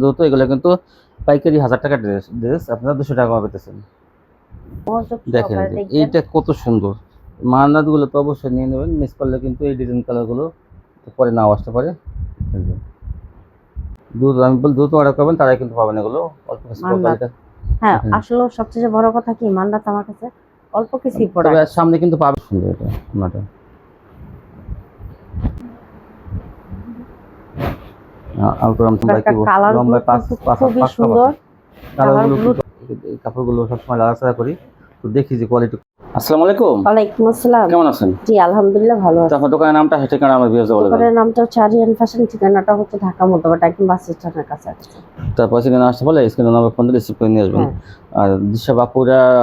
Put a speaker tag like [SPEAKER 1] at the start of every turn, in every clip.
[SPEAKER 1] দ্রুত এগুলো কিন্তু পাইকারি হাজার টাকা ড্রেস ড্রেস আপনারা দুশো টাকা পেতেছেন। দেখেন। এইটা কত সুন্দর। মান্নাতগুলো তো অবশ্যই নিয়ে নেবেন মিস করলে কিন্তু এই ডিজাইন কালারগুলো পরে নাও আসতে পারে। দ্রুত আমি বল দ্রুত অর্ডার করবেন তারাই কিন্তু পাবেন এগুলো। অল্প কিছু quality-
[SPEAKER 2] হ্যাঁ আসলে সবচেয়ে বড় কথা কি মান্নাত আমার কাছে অল্প কিছুই প্রোডাক্ট
[SPEAKER 1] সামনে কিন্তু পাবে সুন্দর এটা ওনাটা আলট্রাম
[SPEAKER 2] একটা কালার
[SPEAKER 1] লম্বা পাঁচ পাঁচ পাঁচ
[SPEAKER 2] সুন্দর।
[SPEAKER 1] কালারগুলো
[SPEAKER 2] কালারগুলো-
[SPEAKER 1] কাপড়গুলো সবসময় লাগাছাড়া করি তো দেখি যে কোয়ালিটি আসসালামু আলাইকুম।
[SPEAKER 2] ওয়ালাইকুম আসসালাম।
[SPEAKER 1] কেমন আছেন?
[SPEAKER 2] জি আলহামদুলিল্লাহ ভালো আছি
[SPEAKER 1] আপনার দোকানের নামটা হেঁটে কেন আমার বিয়ে বলে
[SPEAKER 2] দোকানের নামটা হচ্ছে আরিয়ান ফ্যাশন ঠিকানাটা হচ্ছে ঢাকা মধ্যবাটা একদম বাস স্ট্যান্ডের কাছে
[SPEAKER 1] তারপর সেখানে আসতে বলে স্ক্রিনে নাম্বার ফোন দিয়ে রিসিভ করে নিয়ে আসবেন।
[SPEAKER 2] হ্যাঁ।
[SPEAKER 1] আর যেসব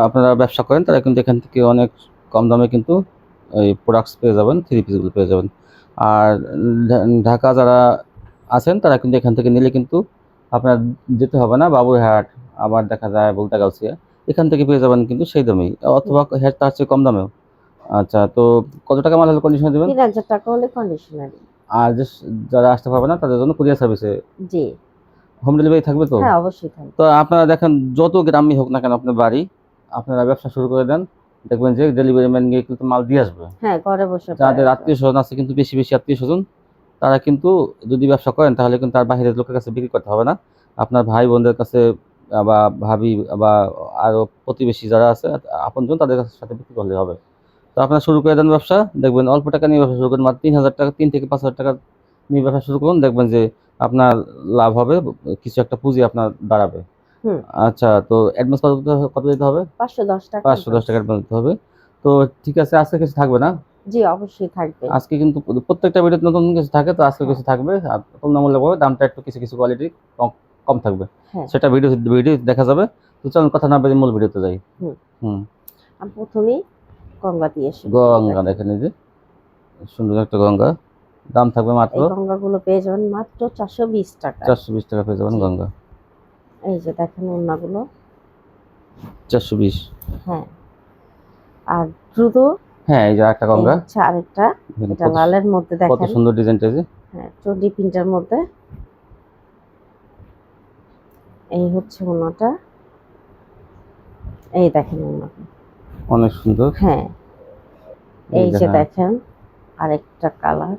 [SPEAKER 1] আপনারা ব্যবসা করেন তারা কিন্তু এখান থেকে অনেক কম দামে কিন্তু এই প্রোডাক্টস পেয়ে যাবেন থ্রি পিসগুলো পেয়ে যাবেন। আর ঢাকা যারা আছেন তারা কিন্তু এখান থেকে নিলে কিন্তু আপনার যেতে হবে না। বাবুরহাট আবার দেখা যায় বলতে গাউসিয়া এখান থেকে পেয়ে যাবেন কিন্তু সেই দামেই। অথবা হ্যাঁ তার চেয়ে কম দামেও। আচ্ছা তো কত টাকা মাল হলে কন্ডিশন দেবেন?
[SPEAKER 2] তিন হাজার টাকা হলে কন্ডিশনারি
[SPEAKER 1] আর যারা আসতে পারবে না তাদের জন্য কুরিয়ার সার্ভিসে
[SPEAKER 2] জি।
[SPEAKER 1] হোম ডেলিভারি থাকবে তো?
[SPEAKER 2] হ্যাঁ অবশ্যই থাকবে।
[SPEAKER 1] তো আপনারা দেখেন যত গ্রামই হোক না কেন আপনার বাড়ি আপনারা ব্যবসা শুরু করে দেন। দেখবেন যে ডেলিভারি ম্যান গিয়ে কিন্তু মাল দিয়ে আসবে।
[SPEAKER 2] হ্যাঁ ঘরে বসে
[SPEAKER 1] যাদের আত্মীয় স্বজন আছে কিন্তু বেশি বেশি আত্মীয় স্বজন তারা কিন্তু যদি ব্যবসা করেন তাহলে কিন্তু তার বাইরের লোকের কাছে বিক্রি করতে হবে না। আপনার ভাই বোনদের কাছে বা ভাবি বা আরও প্রতিবেশী যারা আছে আপনজন তাদের কাছে সাথে বিক্রি করলে হবে। তো আপনারা শুরু করে দেন ব্যবসা। দেখবেন অল্প টাকা নিয়ে ব্যবসা শুরু করেন মাত্র তিন হাজার টাকা তিন থেকে পাঁচ হাজার টাকা নিয়ে ব্যবসা শুরু করুন। দেখবেন যে আপনার লাভ হবে কিছু একটা পুঁজি আপনার দাঁড়াবে আচ্ছা তো অ্যাডভান্স কত দিতে হবে- কত দিতে হবে?
[SPEAKER 2] পাঁচশো দশ টাকা।
[SPEAKER 1] পাঁচশো দশ টাকা অ্যাডভান্স দিতে হবে। তো ঠিক আছে আজকে কিছু থাকবে না।
[SPEAKER 2] জি অবশ্যই থাকবে।
[SPEAKER 1] আজকে কিন্তু প্রত্যেকটা ভিডিওতে নতুন কিছু থাকে তো আজকে কিছু থাকবে। আর তুলনামূলকভাবে দামটা একটু কিছু কিছু কোয়ালিটি কম থাকবে।
[SPEAKER 2] হ্যাঁ।
[SPEAKER 1] সেটা ভিডিও ভিডিও দেখা যাবে। তো চলুন কথা না বেরিয়ে মূল ভিডিওতে যাই।
[SPEAKER 2] হুম। আমি প্রথমেই গঙ্গা দিয়ে
[SPEAKER 1] গঙ্গা দেখেন এই যে। সুন্দর একটা গঙ্গা। দাম থাকবে মাত্র
[SPEAKER 2] গঙ্গাগুলো পেয়ে যাবেন মাত্র চারশো বিশ টাকা।
[SPEAKER 1] চারশো বিশ টাকা পেয়ে যাবেন গঙ্গা।
[SPEAKER 2] এই যে দেখেন ওড়নাগুলো।
[SPEAKER 1] চারশো বিশ।
[SPEAKER 2] হ্যাঁ। আর দ্রুত
[SPEAKER 1] হ্যাঁ এই যে একটা গঙ্গা।
[SPEAKER 2] হচ্ছে আরেকটা। এটা লালের মধ্যে দেখেন।
[SPEAKER 1] কত সুন্দর ডিজাইনটা যে।
[SPEAKER 2] হ্যাঁ চন্ডি প্রিন্টের মধ্যে। এই হচ্ছে ওনাটা। এই দেখেন ওনাটা।
[SPEAKER 1] অনেক সুন্দর।
[SPEAKER 2] হ্যাঁ। এই যে
[SPEAKER 1] দেখেন।
[SPEAKER 2] দেখেন আরেকটা কালার।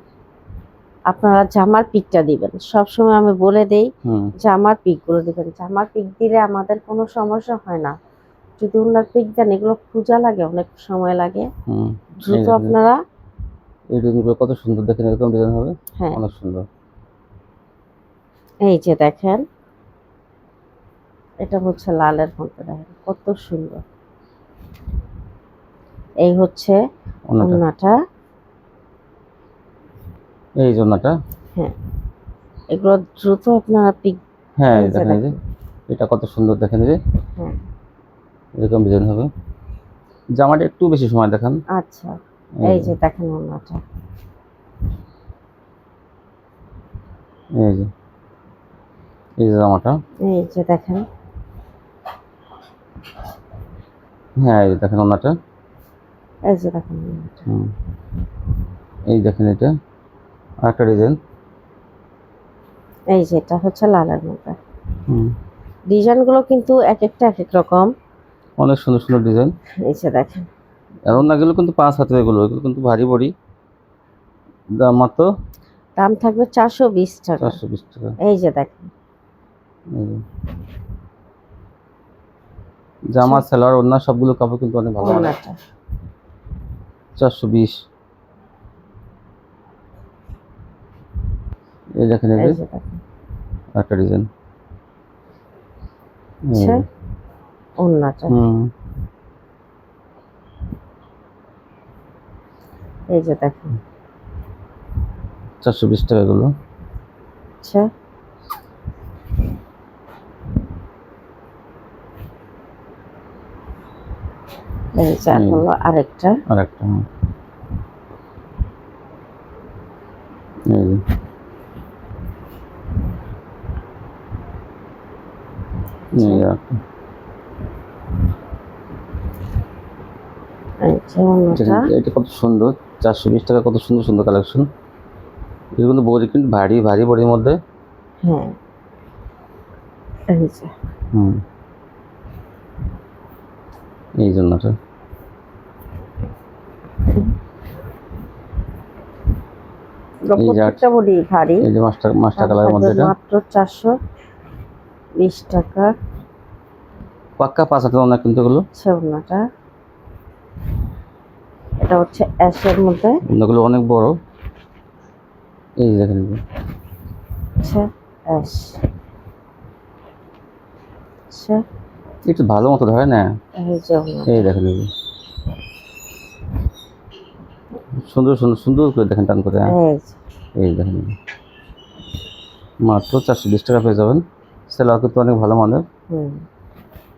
[SPEAKER 2] আপনারা জামার পিকটা দিবেন। সব সময় আমি বলে দেই জামার পিকগুলো দিবেন। জামার পিক দিলে আমাদের কোনো সমস্যা হয় না। যদি ওনার পিক দেন এগুলো খোঁজা লাগে অনেক সময় লাগে দ্রুত আপনারা
[SPEAKER 1] এই ডিজাইনগুলো কত সুন্দর দেখেন এরকম ডিজাইন হবে?
[SPEAKER 2] হ্যাঁ।
[SPEAKER 1] অনেক সুন্দর।
[SPEAKER 2] এই যে দেখেন এটা হচ্ছে লালের মধ্যে দেখেন কত সুন্দর। এই হচ্ছে
[SPEAKER 1] ওনাটা। এই জন্যটা
[SPEAKER 2] এগুলো দ্রুত আপনারা পিক
[SPEAKER 1] হ্যাঁ দেখেন এটা কত সুন্দর দেখেন যে।
[SPEAKER 2] হ্যাঁ
[SPEAKER 1] এরকম ডিজাইন হবে। জামাটা একটু বেশি সময় দেখান।
[SPEAKER 2] আচ্ছা এই যে দেখেন ওনাটা
[SPEAKER 1] এই যে এই যে জামাটা।
[SPEAKER 2] এই যে দেখেন।
[SPEAKER 1] হ্যাঁ এই দেখেন ওনাটা
[SPEAKER 2] এই যে দেখেন
[SPEAKER 1] এই দেখেন এটা। আরেকটা ডিজাইন
[SPEAKER 2] এই যে এটা হচ্ছে লালের মধ্যে।
[SPEAKER 1] হুম।
[SPEAKER 2] ডিজাইনগুলো কিন্তু এক একটা এক এক রকম।
[SPEAKER 1] অনেক সুন্দর সুন্দর ডিজাইন।
[SPEAKER 2] যে দেখেন।
[SPEAKER 1] আর ওনাগুলো কিন্তু পাঁচ হাতের এগুলো এগুলো কিন্তু ভারী বড়ি। দাম মাত্র?
[SPEAKER 2] দাম থাকবে চারশো বিশ টাকা।
[SPEAKER 1] চারশো বিশ টাকা।
[SPEAKER 2] এই যে দেখেন।
[SPEAKER 1] জামা সেলার ওনার সবগুলো কাপড় কিন্তু অনেক ভালো চারশো বিশ। এই দেখেন একটা ডিজাইন।
[SPEAKER 2] আচ্ছা। ওনাটা এই যে দেখেন
[SPEAKER 1] চারশো বিশ টাকা এগুলো।
[SPEAKER 2] আচ্ছা। এই যে। হলো আরেকটা।
[SPEAKER 1] আর একটা হুম। এই যে। এই যে একটা।
[SPEAKER 2] এই যে ওনাটা
[SPEAKER 1] এটা- এটা কত সুন্দর চারশো বিশ টাকা কত সুন্দর সুন্দর কালেকশন এগুলো কিন্তু বড়ি কিন্তু ভারী ভারী বড়ির মধ্যে।
[SPEAKER 2] হ্যাঁ। এই যে।
[SPEAKER 1] হুম। এই জন্যটা
[SPEAKER 2] প্রত্যেকটা বডি ভারী।
[SPEAKER 1] এই যে মাস্টার মাস্টার
[SPEAKER 2] থাকবে
[SPEAKER 1] মধ্যে এটা।
[SPEAKER 2] মাত্র টাকা।
[SPEAKER 1] পাক্কা পাঁচ হাজার অনেক কিন্তু এগুলো।
[SPEAKER 2] ছেউনাটা এটা হচ্ছে অ্যাশের মধ্যে।
[SPEAKER 1] এগুলো অনেক বড়। এই দেখেন।
[SPEAKER 2] হচ্ছে অ্যাশ। আচ্ছা।
[SPEAKER 1] একটু ভালো মতো ধরে না?
[SPEAKER 2] এই
[SPEAKER 1] দেখেন এই সুন্দর সুন্দর সুন্দর করে দেখেন টান করে হ্যাঁ।
[SPEAKER 2] এই
[SPEAKER 1] দেখেন মাত্র চারশো বিশ টাকা পেয়ে যাবেন। সেলার কিন্তু অনেক ভালো মানের।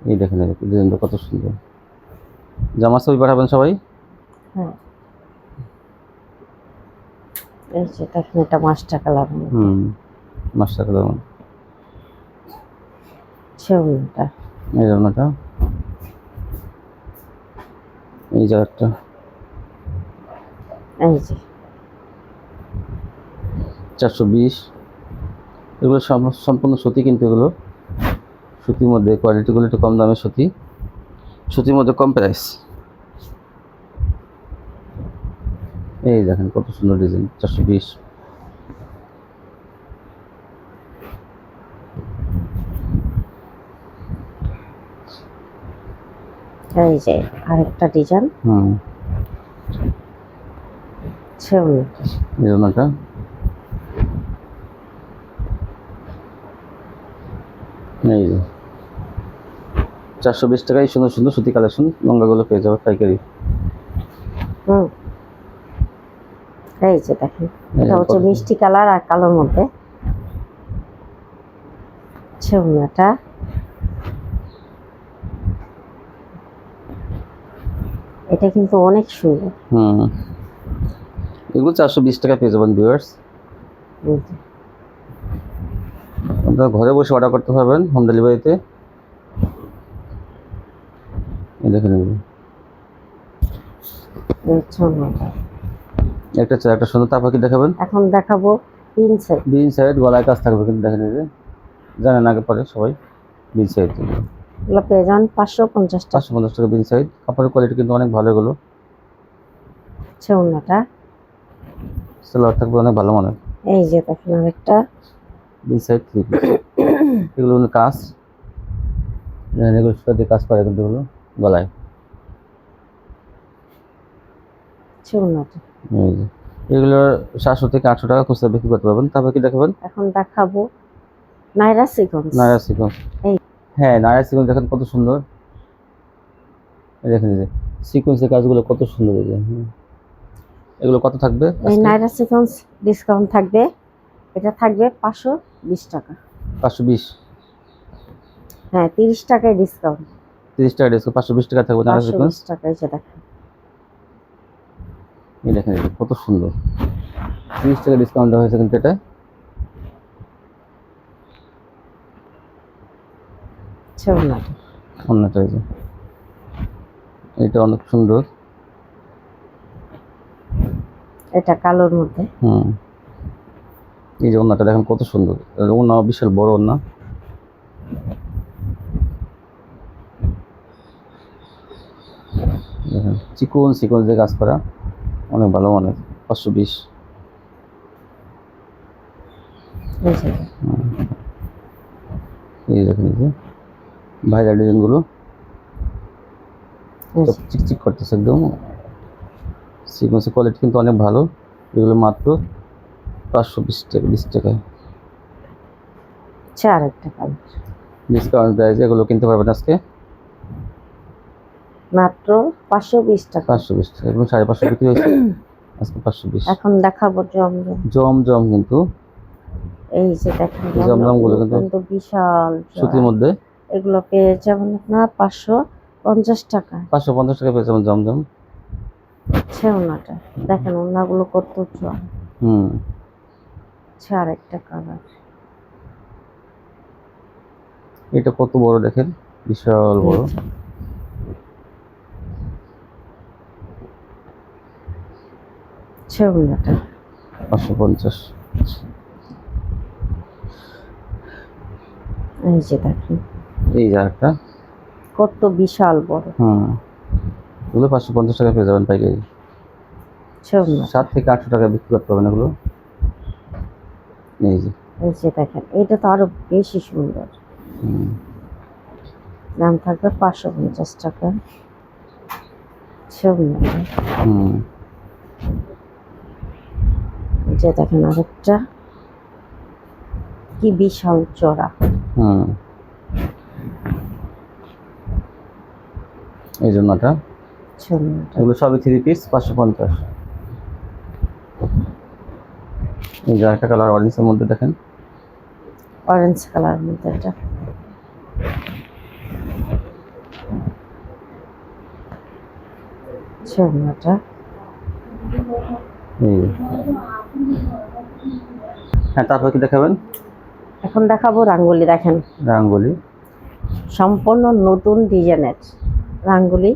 [SPEAKER 1] এই দেখেন ডিজাইনটা কত সুন্দর। জামা ছবি পাঠাবেন সবাই?
[SPEAKER 2] হ্যাঁ। এই যে দেখেন এটা মাস্টার কালার
[SPEAKER 1] হুম মাস্টার কালার
[SPEAKER 2] ছেউনাটা
[SPEAKER 1] এই জামাটা এই জায়গাটা
[SPEAKER 2] এই যে।
[SPEAKER 1] চারশো বিশ। এগুলো সম- সম্পূর্ণ সুতি কিন্তু এগুলো। সুতির মধ্যে কোয়ালিটিগুলো একটু কম দামে সুতি। সুতির মধ্যে কম প্রাইস এই দেখেন কত সুন্দর ডিজাইন চারশো বিশ।
[SPEAKER 2] এই যে আরেকটা ডিজাইন।
[SPEAKER 1] হুম। এই জন্যটা এই যে। চারশো বিশ টাকায় সুন্দর সুন্দর সুতি কালেকশন লঙ্গাগুলো পেয়ে যাবে পাইকারি।
[SPEAKER 2] হুম। এই যে দেখেন এটা হচ্ছে মিষ্টি কালার আর কালোর মধ্যে। ছেউনাটা এটা কিন্তু অনেক সুন্দর।
[SPEAKER 1] হুম। এগুলো চারশো বিশ টাকা পেয়ে যাবেন ভিউয়ার্স আপনারা ঘরে বসে অর্ডার করতে পারবেন হোম ডেলিভারিতে। এই
[SPEAKER 2] ছেউনাটা
[SPEAKER 1] একটা চার একটা সুন্দর তারপর কি দেখাবেন?
[SPEAKER 2] এখন দেখাবো তিন সেট
[SPEAKER 1] বিন সাইড গলায় কাজ থাকবে কিন্তু দেখেন এই যে। জানেন আগে পরে সবাই বিন সাইড।
[SPEAKER 2] এগুলো পেয়ে যান পাঁচশো পঞ্চাশ টাকা।
[SPEAKER 1] পাঁচশো পঞ্চাশ টাকা বিন সাইড। কাপড়ের কোয়ালিটি কিন্তু অনেক ভালো এগুলো।
[SPEAKER 2] ছেউনাটা
[SPEAKER 1] সেলার থাকবে অনেক ভালো মানের
[SPEAKER 2] এই যে দেখেন আরেকটা।
[SPEAKER 1] বিন সাইড থ্রি এগুলো কিন্তু কাজ। এগুলো সুতা দিয়ে কাজ করে কিন্তু এগুলো গলায়। এই যে। সাতশো থেকে আটশো টাকা খুচরা বিক্রি করতে পারবেন। তারপর কি দেখাবেন?
[SPEAKER 2] এখন দেখাবো নাইরা সিকন্স
[SPEAKER 1] সিকোয়েন্স হ্যাঁ সিকোয়েন্স দেখেন কত সুন্দর। দেখেন যে সিকোয়েন্সের কাজগুলো কত সুন্দর এই এগুলো কত থাকবে
[SPEAKER 2] এই নাইরা সিকন্স ডিসকাউন্ট থাকবে। এটা থাকবে পাঁচশো বিশ টাকা।
[SPEAKER 1] পাঁচশো বিশ।
[SPEAKER 2] হ্যাঁ তিরিশ টাকায় ডিসকাউন্ট
[SPEAKER 1] তিরিশ টাকা ডিসকাউন্ট পাঁচশো বিশ টাকা থাকবে সিকোয়েন্স
[SPEAKER 2] টাকা এই দেখেন
[SPEAKER 1] এই দেখেন কত সুন্দর। তিরিশ টাকা ডিসকাউন্ট দেওয়া হয়েছে কিন্তু এটা। অন্যটা এটা অনেক সুন্দর।
[SPEAKER 2] এটা কালোর মধ্যে।
[SPEAKER 1] হুম। এই যে ওনাটা দেখেন কত সুন্দর। ওনা বিশাল বড় ওনা দেখেন চিকন চিকন দিয়ে কাজ করা। অনেক ভালো মানের পাঁচশো বিশ।
[SPEAKER 2] এই
[SPEAKER 1] দেখেন এই যে ভাইরাল ডিজাইনগুলো। চিকচিক করতেছে একদম। সিকোয়েন্সের কোয়ালিটি কিন্তু অনেক ভালো। এগুলো মাত্র পাঁচশো বিশ টাকা বিশ টাকায়।
[SPEAKER 2] হচ্ছে আরেকটা কালার
[SPEAKER 1] ডিসকাউন্ট দেয় যে এগুলো কিনতে পারবেন আজকে।
[SPEAKER 2] মাত্র পাঁচশো বিশ টাকা।
[SPEAKER 1] পাঁচশো বিশ টাকা এবং সাড়ে পাঁচশো বিক্রি হয়েছে। আজকে পাঁচশো বিশ।
[SPEAKER 2] এখন দেখাবো জমজম।
[SPEAKER 1] জম জম কিন্তু।
[SPEAKER 2] এই যে দেখেন
[SPEAKER 1] এই জমজমগুলো কিন্তু
[SPEAKER 2] বিশাল
[SPEAKER 1] সুতির মধ্যে।
[SPEAKER 2] এগুলো পেয়ে যাবেন আপনার পাঁচশো পঞ্চাশ টাকা।
[SPEAKER 1] পাঁচশো পঞ্চাশ টাকা পেয়েছে জম জম
[SPEAKER 2] ছেউনাটা দেখেন ওনাগুলো কত জল
[SPEAKER 1] হুম।
[SPEAKER 2] হচ্ছে আরেকটা কালার
[SPEAKER 1] এটা কত বড় দেখেন? বিশাল বড়।
[SPEAKER 2] ছেউনাটা
[SPEAKER 1] পাঁচশো পঞ্চাশ।
[SPEAKER 2] এই যে দেখেন
[SPEAKER 1] এই একটা
[SPEAKER 2] কত বিশাল বড়।
[SPEAKER 1] হুম। এগুলো পাঁচশো পঞ্চাশ টাকা পেয়ে যাবেন পাইকারি।
[SPEAKER 2] শোন
[SPEAKER 1] সাত থেকে আটশো টাকা বিক্রি করতে পারবেন এগুলো। এই যে।
[SPEAKER 2] এই যে দেখেন এটা তো আরও বেশি সুন্দর। দাম থাকবে পাঁচশো পঞ্চাশ টাকা। শোন
[SPEAKER 1] হুম।
[SPEAKER 2] এই যে দেখেন আরেকটা। কি বিশাল চড়া।
[SPEAKER 1] হুম। এই জন্যটা এগুলো সবই থ্রি পিস পাঁচশো পঞ্চাশ। এই যে একটা কালার অরেঞ্জের মধ্যে দেখেন।
[SPEAKER 2] অরেঞ্জ কালার মধ্যে এটা। এটা
[SPEAKER 1] এই। হ্যাঁ তারপর কি দেখাবেন?
[SPEAKER 2] এখন দেখাবো রাঙ্গুলি দেখেন।
[SPEAKER 1] রাঙ্গলি।
[SPEAKER 2] সম্পূর্ণ নতুন ডিজাইনের রাঙ্গুলি।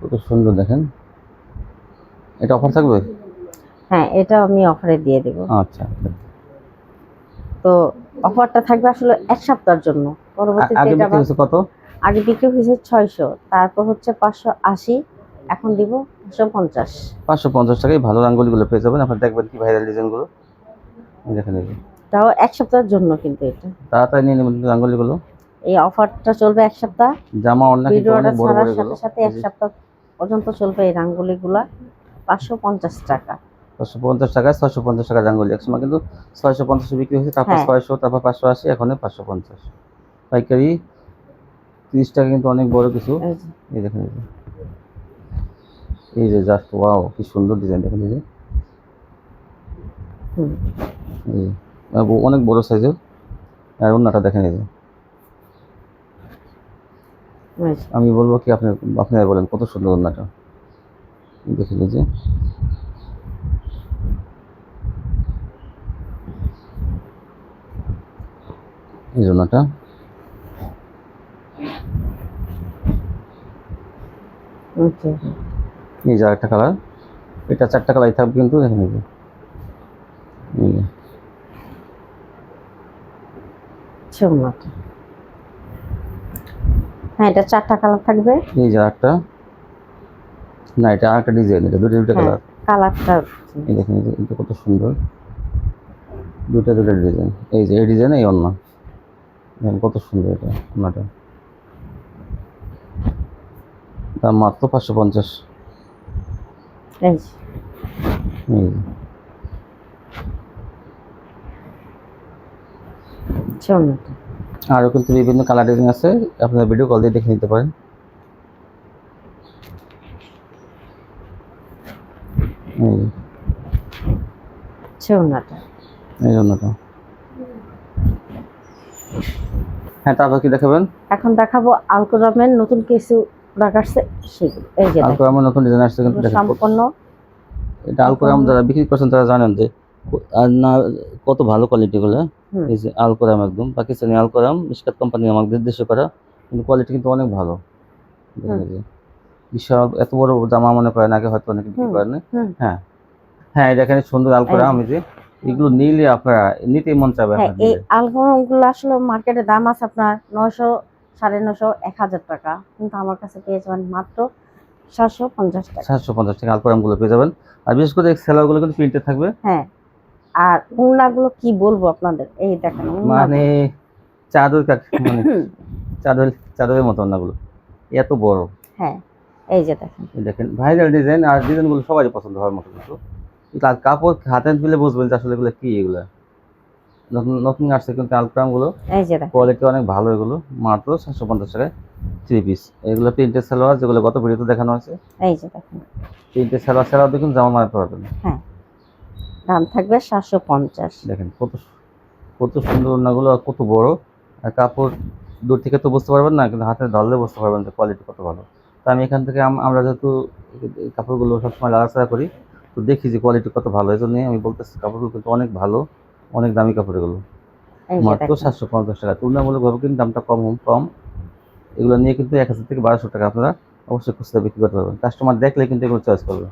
[SPEAKER 1] কত সুন্দর দেখেন। এটা অফার থাকবে?
[SPEAKER 2] হ্যাঁ এটা আমি অফারে দিয়ে দেব।
[SPEAKER 1] আচ্ছা
[SPEAKER 2] তো অফারটা থাকবে আসলে এক সপ্তাহের জন্য। পরবর্তীতে এটা
[SPEAKER 1] কত?
[SPEAKER 2] আগে বিক্রি হয়েছে ছয়শো তারপর হচ্ছে পাঁচশো আশি এখন দিব পাঁচশো পঞ্চাশ।
[SPEAKER 1] পাঁচশো পঞ্চাশ টাকায় ভালো রাঙ্গলিগুলো পেয়ে যাবেন। আপনার দেখবেন কি ভাইরাল ডিজাইনগুলো এই যে।
[SPEAKER 2] তাও এক সপ্তাহের জন্য কিন্তু এটা।
[SPEAKER 1] তাড়াতাড়ি নিয়ে নেবেন রাঙ্গলিগুলো
[SPEAKER 2] এই অফারটা চলবে এক সপ্তাহ।
[SPEAKER 1] জামা অন্য কিন্তু
[SPEAKER 2] ভিডিওটা
[SPEAKER 1] অনেক বড়
[SPEAKER 2] ছাড়ার সাথে সাথে এক সপ্তাহ পর্যন্ত চলবে এই রাঙ্গুলিগুলা পাঁচশো পঞ্চাশ টাকা।
[SPEAKER 1] ছশো পঞ্চাশ টাকায় ছয়শো পঞ্চাশ টাকা রাঙ্গলি একসময় কিন্তু ছয়শো পঞ্চাশে বিক্রি হয়েছে তারপর
[SPEAKER 2] হ্যাঁ।
[SPEAKER 1] ছয়শো তারপর পাঁচশো আশি এখন পাঁচশো পঞ্চাশ। পাইকারি তিরিশ টাকা কিন্তু অনেক বড় কিছু।
[SPEAKER 2] এই
[SPEAKER 1] দেখেন এই যে জাস্ট ওয়াও কি সুন্দর ডিজাইন দেখেন এই যে। অনেক বড় সাইজের আর অন্যটা দেখেন এই যে। আমি বলব কি আপনি আপনারা বলেন কত সুন্দর দেখেন এই যে। এই জন্যটা
[SPEAKER 2] যে,
[SPEAKER 1] এই যে আরেকটা কালার এটা চারটা কালারই থাকবে কিন্তু দেখে।
[SPEAKER 2] সোমনাথ হ্যাঁ এটা চারটা কালার থাকবে।
[SPEAKER 1] এই যে আরেকটা। না এটা আরেকটা ডিজাইন এটা দুটো দুটো। কালার
[SPEAKER 2] কালারটা
[SPEAKER 1] এই দেখেন এটা কত সুন্দর। দুটো দুটো ডিজাইন এই যে এই ডিজাইন এই অন্য। দেখেন কত সুন্দর এটা অন্যটা। দাম মাত্র পাঁচশো পঞ্চাশ।
[SPEAKER 2] এই
[SPEAKER 1] আরও কিন্তু বিভিন্ন কালার ডিজাইন আছে আপনারা ভিডিও কল দিয়ে দেখে নিতে পারেন। এই।
[SPEAKER 2] সোমনাথ
[SPEAKER 1] এই জন্যটা হ্যাঁ তারপর কি দেখাবেন?
[SPEAKER 2] এখন দেখাবো আলকোরামের নতুন কিছু প্রোডাক্ট আসছে সেগুলো এই যে
[SPEAKER 1] আলকোরামের নতুন ডিজাইন আসছে কিন্তু কত-
[SPEAKER 2] সম্পূর্ণ
[SPEAKER 1] এটা আলকোরাম যারা বিক্রি করছেন তারা জানেন যে আর না কত ভালো কোয়ালিটিগুলো। এই যে আলকোরাম একদম পাকিস্তানি আলকোরাম মিসকাত কোম্পানি আমাদের দেশে করা কিন্তু কোয়ালিটি কিন্তু অনেক ভালো। বিশাল এত বড় জামা মনে করেন আগে হয়তো অনেকে বিক্রি করেন হ্যাঁ। হ্যাঁ এই দেখেন সুন্দর আলকোরাম এই যে এগুলো নিলে আপনারা নিতেই মন চাবে
[SPEAKER 2] হ্যাঁ এই
[SPEAKER 1] নিলে।
[SPEAKER 2] আলকোরামগুলো আসলে মার্কেটে দাম আছে আপনার নয়শো সাড়ে নশো এক হাজার টাকা। কিন্তু আমার কাছে পেয়ে যাবেন মাত্র সাতশো পঞ্চাশ টাকা।
[SPEAKER 1] সাতশো পঞ্চাশ টাকা আলকোরামগুলো পেয়ে যাবেন। আর বিশেষ করে সেলারগুলো কিন্তু প্রিন্টেড থাকবে।
[SPEAKER 2] হ্যাঁ। আর উন্নাগুলো কি বলব আপনাদের? এই দেখেন
[SPEAKER 1] মানে চাদর মানে চাদর চাদরের মতো ওনাগুলো এত বড়।
[SPEAKER 2] হ্যাঁ এই যে দেখেন।
[SPEAKER 1] এই দেখেন ভাইরাল ডিজাইন আর ডিজাইনগুলো সবারই পছন্দ হওয়ার মতো কিন্তু আর কাপড় হাতে পেলে বুঝবেন যে আসলে এগুলো কি এগুলো। নতুন নতুন আসছে কিন্তু আলট্রামগুলো কোয়ালিটি অনেক ভালো এগুলো। মাত্র সাতশো পঞ্চাশ টাকায় থ্রি পিস এগুলো প্রিন্টেড সালোয়ার যেগুলো গত ভিডিওতে দেখানো আছে।
[SPEAKER 2] এই যে দেখেন
[SPEAKER 1] প্রিন্টেড সালোয়ার ছাড়াও দেখুন জামা মারাতে পারবেন
[SPEAKER 2] দাম থাকবে সাতশো পঞ্চাশ।
[SPEAKER 1] দেখেন কত কত সুন্দর ওনাগুলো আর কত বড়। আর কাপড় দূর থেকে তো বুঝতে পারবেন না কিন্তু হাতে ধরলে বুঝতে পারবেন যে কোয়ালিটি কত ভালো। তো আমি এখান থেকে আমরা যেহেতু কাপড়গুলো সবসময় লাগাছাড়া করি তো দেখি যে কোয়ালিটি কত ভালো। এই জন্যই আমি বলতেছি কাপড়গুলো কিন্তু অনেক ভালো। অনেক দামি কাপড় এগুলো। মাত্র সাতশো পঞ্চাশ টাকা। তুলনামূলকভাবে কিন্তু দামটা কম কম। এগুলো নিয়ে কিন্তু এক হাজার থেকে বারোশো টাকা আপনারা অবশ্যই খুচরা বিক্রি করতে পারবেন। কাস্টমার দেখলে কিন্তু এগুলো চয়েস করবে।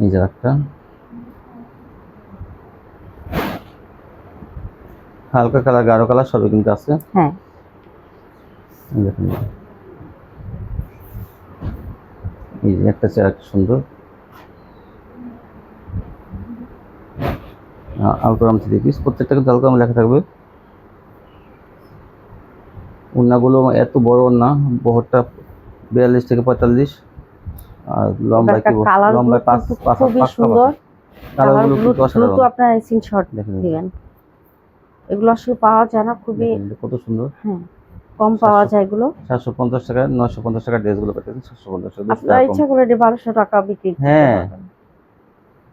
[SPEAKER 2] এই যে।
[SPEAKER 1] একটা। হালকা কালার গাঢ় কালার সবই কিন্তু আছে।
[SPEAKER 2] হ্যাঁ।
[SPEAKER 1] দেখুন এই যে একটা চেয়ার সুন্দর। আলকোরাম থ্রি পিস। প্রত্যেকটা কিন্তু লেখা থাকবে। উন্নাগুলো এত বড় না বহরটা বিয়াল্লিশ থেকে পঁয়তাল্লিশ। আর লম্বায় কি লম্বায় পাঁচ পাঁচ পাঁচ
[SPEAKER 2] সুন্দর।
[SPEAKER 1] কালারগুলো
[SPEAKER 2] দ্রুত আপনার স্ক্রিনশট দিবেন। এগুলো আসলে পাওয়া যায় না খুবই
[SPEAKER 1] কত সুন্দর।
[SPEAKER 2] হ্যাঁ। কম পাওয়া যায় এগুলো?
[SPEAKER 1] সাতশো পঞ্চাশ টাকা নয়শো পঞ্চাশ টাকার ড্রেসগুলো পেতেছেন সাতশো পঞ্চাশ টাকা। বেশ
[SPEAKER 2] আপনার ইচ্ছা করে বারোশো টাকা বিক্রি
[SPEAKER 1] হ্যাঁ।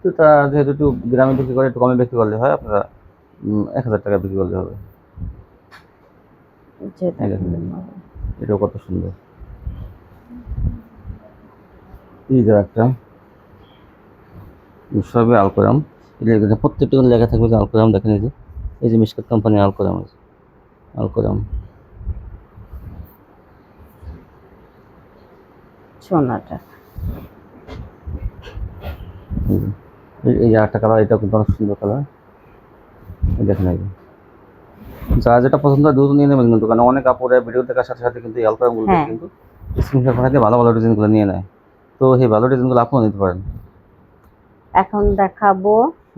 [SPEAKER 1] তো তা যেহেতু একটু গ্রামে বিক্রি করে একটু কমে বিক্রি করলে হয় আপনারা এক হাজার টাকা বিক্রি করলে হবে। এটাও কত সুন্দর। এই যে একটা। সবই আলকোরাম। প্রত্যেকটা লেখা থাকবে যে আলকোরাম দেখেন এই যে। এই যে মিসকাত কোম্পানি আলকোরাম আছে। আলকোরাম।
[SPEAKER 2] সোনাটা।
[SPEAKER 1] এই কালার এটা কিন্তু অনেক সুন্দর কালার যারা যেটা পছন্দ হয় দ্রুত নিয়ে নেবেন কিন্তু কারণ অনেক আপুরে ভিডিও দেখার সাথে সাথে কিন্তু এই
[SPEAKER 2] হ্যাঁ।
[SPEAKER 1] কিন্তু স্ক্রিনশট পাঠাতে ভালো ভালো ডিজাইনগুলো নিয়ে নেয়। তো এই ভালো ডিজাইনগুলো আপনিও নিতে পারেন।
[SPEAKER 2] এখন দেখাবো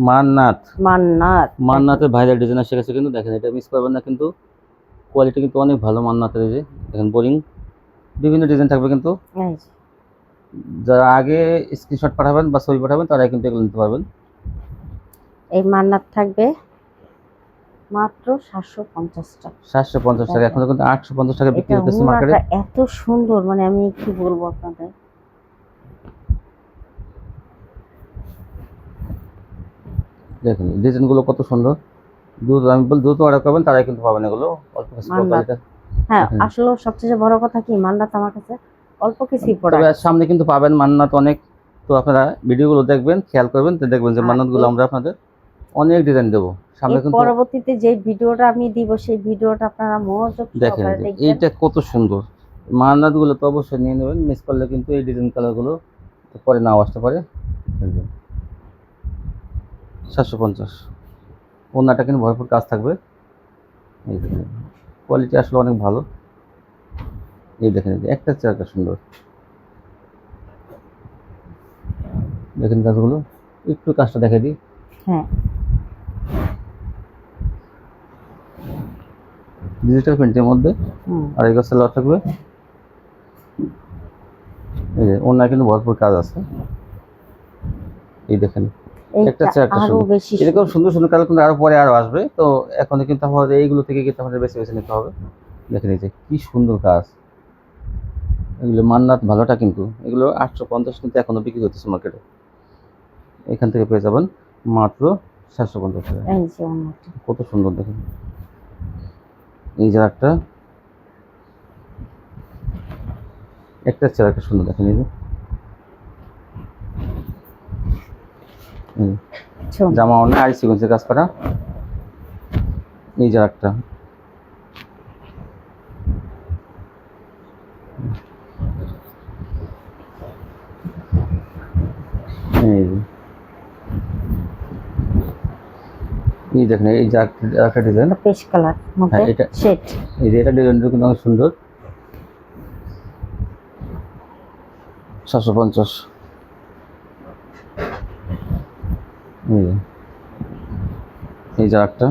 [SPEAKER 1] মান্নাথ
[SPEAKER 2] মান্নাত।
[SPEAKER 1] মান্নাতের ভাইরাল ডিজাইন গেছে কিন্তু দেখেন এটা মিস করবেন না কিন্তু কোয়ালিটি কিন্তু অনেক ভালো মান্নাতের এই যে। দেখেন বোরিং বিভিন্ন ডিজাইন থাকবে কিন্তু। যারা আগে স্ক্রিনশট পাঠাবেন বা ছবি পাঠাবেন তারাই কিন্তু এগুলো নিতে পারবেন।
[SPEAKER 2] এই মান্নাত থাকবে মাত্র সাতশো পঞ্চাশ টাকা।
[SPEAKER 1] সাতশো পঞ্চাশ টাকা। এখন কিন্তু আটশো পঞ্চাশ টাকা বিক্রি হতেছে মার্কেটে
[SPEAKER 2] এত সুন্দর মানে আমি কি বলব আপনাদের?
[SPEAKER 1] দেখেন ডিজাইনগুলো কত সুন্দর। দ্রুত আমি বল দ্রুত অর্ডার করবেন তারাই কিন্তু পাবেন এগুলো। অল্প কিছু quality-
[SPEAKER 2] হ্যাঁ আসলে সবচেয়ে বড় কথা কি? মান্নাত আমার কাছে অল্প কিছুই
[SPEAKER 1] তবে সামনে কিন্তু পাবেন মান্নাত অনেক। তো আপনারা ভিডিওগুলো দেখবেন খেয়াল করবেন তো দেখবেন যে মান্নাতগুলো আমরা আপনাদের অনেক ডিজাইন দেবো। সামনে কিন্তু
[SPEAKER 2] পরবর্তীতে যে ভিডিওটা আমি দিব সেই ভিডিওটা আপনারা মনোযোগ
[SPEAKER 1] দেখেন
[SPEAKER 2] দেখবেন।
[SPEAKER 1] এইটা কত সুন্দর। মান্নাতগুলো তো অবশ্যই নিয়ে নেবেন মিস করলে কিন্তু এই ডিজাইন কালারগুলো পরে নাও আসতে পারে। সাতশো পঞ্চাশ। ওনাটা কিন্তু ভরপুর কাজ থাকবে। কোয়ালিটি আসলে অনেক ভালো। এই দেখেন একটা একটা সুন্দর। দেখেন কাজগুলো একটু কাজটা দেখে দিই।
[SPEAKER 2] হ্যাঁ।
[SPEAKER 1] ডিজিটাল প্রিন্টের মধ্যে আর এই গাছের লট থাকবে। এই যে ওনার কিন্তু ভরপুর কাজ আছে। এই দেখেন একটা।
[SPEAKER 2] বেশি
[SPEAKER 1] এরকম সুন্দর। সুন্দর কালার কিন্তু আরও পরে আরও আসবে। তো এখন কিন্তু আমাদের এইগুলো থেকে কিন্তু আমাদের বেছে বেছে নিতে হবে। দেখেন এই যে কি সুন্দর কাজ। এগুলো মান্নাত ভালোটা কিন্তু এগুলো আটশো পঞ্চাশ কিন্তু এখনও বিক্রি হচ্ছে মার্কেটে এখান থেকে পেয়ে যাবেন মাত্র সাতশো পঞ্চাশ টাকা। কত সুন্দর দেখেন। এই যে একটা একটা চেয়ার একটা সুন্দর দেখেন এই যে। জামা অনেক আই সিকোয়েন্সের কাজ করা। এই যে একটা এই যে এই দেখেন এই যে একটা- ডিজাইন
[SPEAKER 2] পেস্ট কালার মধ্যে
[SPEAKER 1] হ্যাঁ, এটা- এই যে এটা ডিজাইনটা কিন্তু অনেক সুন্দর। সাতশো পঞ্চাশ। এই যে এই যে একটা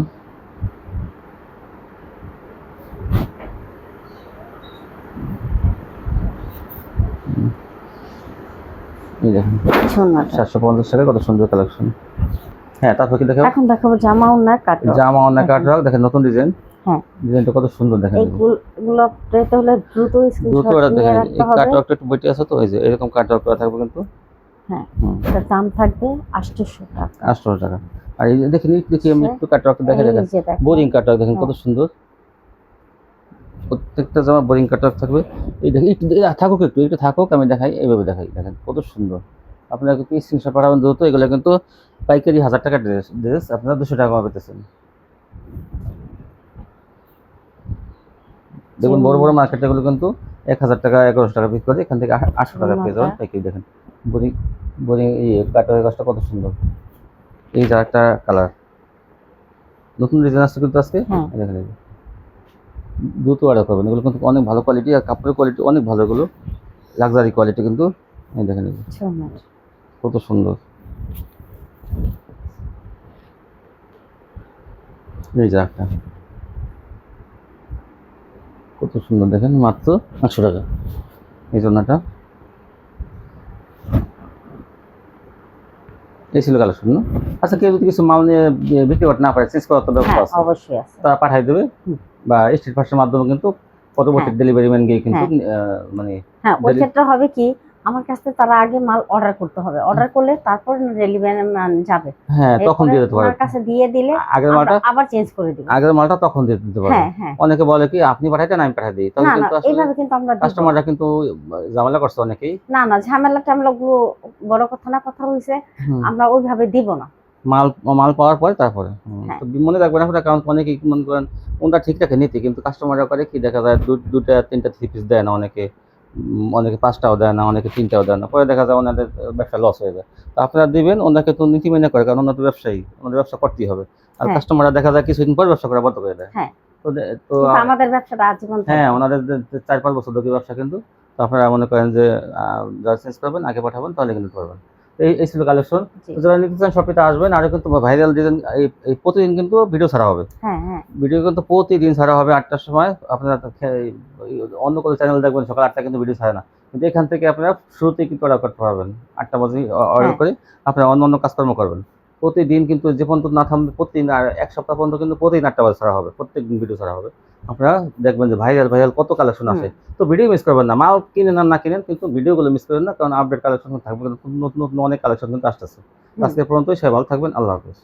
[SPEAKER 1] এই দেখেন সাতশো পঞ্চাশ টাকা কত সুন্দর কালেকশন হ্যাঁ তারপর কি দেখেন
[SPEAKER 2] এখন দেখাবো জামা ওনার কাট
[SPEAKER 1] জামা অনেক কাটরাক দেখেন নতুন ডিজাইন।
[SPEAKER 2] হ্যাঁ।
[SPEAKER 1] ডিজাইনটা কত সুন্দর দেখেন
[SPEAKER 2] হলে দ্রুত নিয়ে
[SPEAKER 1] দেখেন এই কাটওয়ার্কটা একটু বইটি আছে তো এই যে এরকম কাটওয়ার্ক করা থাকবে কিন্তু।
[SPEAKER 2] হ্যাঁ। এটার দাম থাকবে আটশোশো টাকা।
[SPEAKER 1] আটশো টাকা। আর এই দেখেন একটু দেখি আমি একটু কাটওয়ার্ক দেখে
[SPEAKER 2] এই
[SPEAKER 1] দেখেন। বোরিং কাটওয়ার্ক দেখেন কত
[SPEAKER 2] হ্যাঁ।
[SPEAKER 1] সুন্দর। প্রত্যেকটা জামা বোরিং কাটওয়ার্ক থাকবে। এই দেখেন একটু থাকুক একটু একটু থাকুক আমি দেখাই এইভাবে দেখাই দেখেন কত সুন্দর। আপনারা কিন্তু স্ক্রিনশট পাঠাবেন? দ্রুত এগুলো কিন্তু পাইকারি হাজার টাকা ড্রেস ড্রেস আপনারা দুশো টাকা পেতেছেন। দেখুন বড় বড় মার্কেটে এগুলো কিন্তু এক হাজার টাকা এগারোশো টাকা বিক্রি করে এখান থেকে আটশো টাকা পেয়ে যাবেন পাইকারি দেখেন। বোরিং বলি এই কাটওয়ার কাজটা কত সুন্দর। এই যে একটা কালার নতুন ডিজাইন আসছে কিন্তু আজকে?
[SPEAKER 2] হ্যাঁ।
[SPEAKER 1] দেখেন দ্রুত অর্ডার করবেন। এগুলো কিন্তু অনেক ভালো কোয়ালিটি আর কাপড়ের কোয়ালিটি অনেক ভালো এগুলো। লাক্সারি কোয়ালিটি কিন্তু এই দেখেন কত সুন্দর। এই যে একটা। কত সুন্দর দেখেন মাত্র আটশো টাকা। এই জন্যটা এই ছিল কালেকশন না? আচ্ছা কেউ যদি কিছু মাল নিয়ে বিক্রি করতে না পারে চেঞ্জ করার তো ব্যবস্থা
[SPEAKER 2] হ্যাঁ
[SPEAKER 1] আছে।
[SPEAKER 2] অবশ্যই আছে।
[SPEAKER 1] তারা পাঠাই দেবে বা স্ট্রিট ফাস্টের মাধ্যমে কিন্তু পরবর্তী
[SPEAKER 2] হ্যাঁ।
[SPEAKER 1] ডেলিভারি ম্যান গিয়ে কিন্তু মানে
[SPEAKER 2] হ্যাঁ ওই ক্ষেত্রে হবে কি আমার কাছ থেকে তারা আগে মাল অর্ডার করতে হবে। অর্ডার করলে তারপর ডেলিভারি ম্যান যাবে।
[SPEAKER 1] হ্যাঁ তখন দিয়ে দিতে পারে
[SPEAKER 2] ওনার কাছে দিয়ে দিলে
[SPEAKER 1] আগের মালটা
[SPEAKER 2] আবার চেঞ্জ করে দিব।
[SPEAKER 1] আগের মালটা তখন দিয়ে দিতে পারবে।
[SPEAKER 2] হ্যাঁ হ্যাঁ।
[SPEAKER 1] অনেকে বলে কি আপনি পাঠাইতেন আমি পাঠাই দিই। তখন কিন্তু
[SPEAKER 2] এইভাবে কিন্তু আমরা
[SPEAKER 1] কাস্টমাররা কিন্তু ঝামেলা করছে অনেকেই।
[SPEAKER 2] না না ঝামেলা টামেলা গুলো বড় কথা না কথা হইছে। আমরা ওইভাবে দিব না।
[SPEAKER 1] মাল মাল পাওয়ার পরে তারপরে।
[SPEAKER 2] হ্যাঁ।
[SPEAKER 1] তো মনে রাখবেন আপনারা কারণ অনেকেই মনে করেন ওনটা ঠিক রাখে নীতি কিন্তু কাস্টমাররা করে কি দেখা যায় দুটা তিনটা থ্রি পিস দেয় না অনেকে। অনেকে পাঁচটাও দেয় না অনেকে তিনটাও দেয় না। পরে দেখা যায় ওনাদের ব্যবসা লস হয়ে যায়। তো আপনারা দিবেন ওনাকে তো নীতি মেনে করে কারণ ওনার তো ব্যবসায়ী ওনাদের ব্যবসা করতেই হবে। আর
[SPEAKER 2] হ্যাঁ।
[SPEAKER 1] কাস্টমাররা দেখা যায় কিছুদিন পর ব্যবসা করা বন্ধ করে দেয়।
[SPEAKER 2] হ্যাঁ।
[SPEAKER 1] তো তো
[SPEAKER 2] আমাদের ব্যবসাটা আজীবন
[SPEAKER 1] হ্যাঁ ওনাদের চার পাঁচ বছর ধরে ব্যবসা কিন্তু তো আপনারা মনে করেন যে যারা চেঞ্জ করবেন আগে পাঠাবেন তাহলে কিন্তু পারবেন এই এই ছিল কালেকশন যারা নিতে চান শপিতে আসবেন। আর কিন্তু ভাইরাল ডিজাইন এই প্রতিদিন কিন্তু ভিডিও ছাড়া হবে।
[SPEAKER 2] হ্যাঁ হ্যাঁ।
[SPEAKER 1] ভিডিও কিন্তু প্রতিদিন ছাড়া হবে আটটার সময়। আপনারা অন্য কোনো চ্যানেল দেখবেন সকাল আটটা কিন্তু ভিডিও ছাড়ে না। কিন্তু এখান থেকে আপনারা শুরুতেই কিন্তু অর্ডার করতে পারবেন। আটটা বাজে অর্ডার
[SPEAKER 2] হ্যাঁ।
[SPEAKER 1] করে আপনারা অন্য অন্য কাজকর্ম করবেন। প্রতিদিন কিন্তু যে পর্যন্ত না থামবে প্রতিদিন আর এক সপ্তাহ পর্যন্ত কিন্তু প্রতিদিন আটটা বাজে ছাড়া হবে। প্রত্যেক দিন ভিডিও ছাড়া হবে। আপনারা দেখবেন যে ভাইরাল ভাইরাল কত কালেকশন আছে। তো ভিডিও মিস করবেন না। মাল কিনেন আর না কিনেন কিন্তু ভিডিওগুলো মিস করবেন না কারণ আপডেট কালেকশন থাকবে নতুন নতুন অনেক কালেকশন কিন্তু আসতেছে। আজকে পর্যন্ত সে ভালো থাকবেন আল্লাহ হাফেজ।